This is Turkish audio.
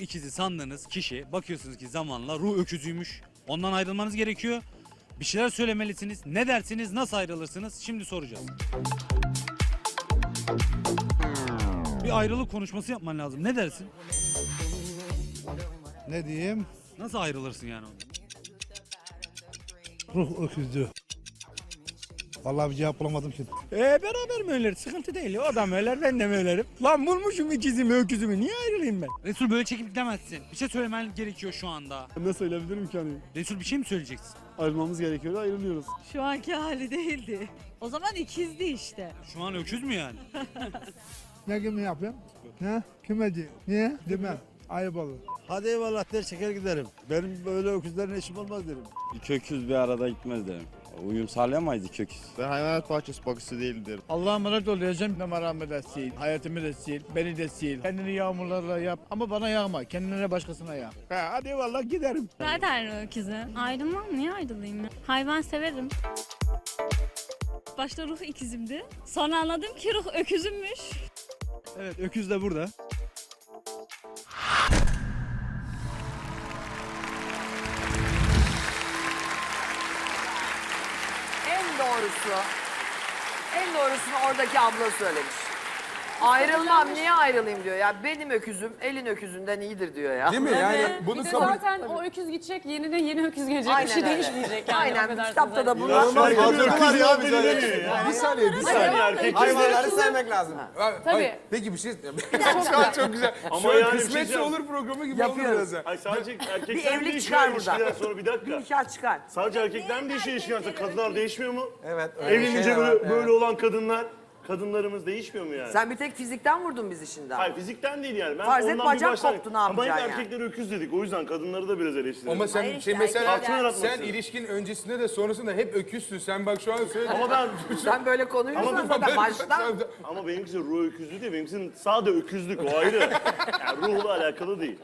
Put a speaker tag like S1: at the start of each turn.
S1: ikizi sandığınız kişi bakıyorsunuz ki zamanla ruh öküzüymüş. Ondan ayrılmanız gerekiyor. Bir şeyler söylemelisiniz. Ne dersiniz? Nasıl ayrılırsınız? Şimdi soracağız. Bir ayrılık konuşması yapman lazım. Ne dersin?
S2: Ne diyeyim?
S1: Nasıl ayrılırsın yani?
S2: Ruh öküzdü. Vallahi bir cevap bulamadım ki.
S3: Ee, beraber mi ölür? Sıkıntı değil. O da mı öler, ben de mi ölerim? Lan bulmuşum ikizimi, öküzümü. Niye ayrılayım ben?
S1: Resul böyle çekip gidemezsin. Bir şey söylemen gerekiyor şu anda.
S4: Ne söyleyebilirim ki hani?
S1: Resul bir şey mi söyleyeceksin?
S4: Ayrılmamız gerekiyor ayrılıyoruz.
S5: Şu anki hali değildi. O zaman ikizdi işte.
S1: Şu an öküz mü yani?
S2: Ne gibi yapayım? Ne? Kime diyeyim? Niye? Demem. Ayıp olur.
S6: Hadi eyvallah der çeker giderim. Benim böyle öküzlerin işim olmaz derim.
S7: İki öküz bir arada gitmez derim. Uyum sağlayamayız iki öküz.
S8: Ben hayvanat bahçesi bakıcısı değilim derim.
S3: Allah'a emanet oluyorsun. Numaramı da sil, hayatımı da sil, beni de sil. Kendini yağmurlarla yap ama bana yağma. Kendine başkasına yağ. Ha, hadi eyvallah giderim.
S9: Zaten öküzü. Ayrılmam niye ayrılayım ya? Hayvan severim. Başta ruh ikizimdi. Sonra anladım ki ruh öküzümmüş.
S4: Evet öküz de burada.
S10: En doğrusu, en doğrusunu oradaki abla söylemiş. Ayrılmam, niye ayrılayım diyor. Ya benim öküzüm elin öküzünden iyidir diyor ya.
S11: Değil mi? Yani bunu
S5: Bir de
S11: kabul
S5: zaten o öküz gidecek, yeni de yeni öküz gelecek.
S10: Aynen
S5: bir şey
S10: öyle.
S5: değişmeyecek yani.
S10: Aynen,
S5: affedersiniz.
S10: kitapta da bunlar.
S8: İnanılmaz fazla var ya bize.
S11: Bir saniye, bir saniye.
S8: Hayvanları sevmek lazım.
S5: Tabii.
S11: Peki bir şey... çok, çok güzel.
S8: Ama
S11: an
S8: yani bir şey
S11: kısmetse
S8: diyeceğim.
S11: olur programı gibi
S10: Yapıyoruz.
S11: olur biraz.
S8: Ay sadece
S10: Bir
S8: erkekler
S10: evlilik
S8: değişiyor
S10: çıkar buradan.
S8: ilişkiden sonra bir
S10: Bir
S8: dakika.
S10: nikah çıkar.
S8: Sadece erkekler mi değişiyor ilişkiden sonra kadınlar değişmiyor mu?
S11: Evet.
S8: Evlenince böyle, böyle olan kadınlar, kadınlarımız değişmiyor mu yani?
S10: Sen bir tek fizikten vurdun bizi şimdi.
S8: Hayır fizikten değil yani. Ben
S10: Farz et
S8: ondan
S10: bacak
S8: bir baştan...
S10: koptu, ne
S8: Ama hep
S10: yapacaksın yani?
S8: erkekleri öküz dedik. O yüzden kadınları da biraz eleştirelim.
S11: Ama sen
S10: Hayır işte,
S11: şey mesela
S8: erkekler-
S11: sen
S8: yaratması.
S11: ilişkin öncesinde de sonrasında hep öküzsün. Sen bak şu an söyledin.
S8: Ama ben...
S10: Sen böyle konuyu
S8: Ama
S10: zaten baştan.
S8: Ama benimkisi ruh öküzlüğü değil. Benimkisi sade öküzlük o ayrı. yani ruhla alakalı değil.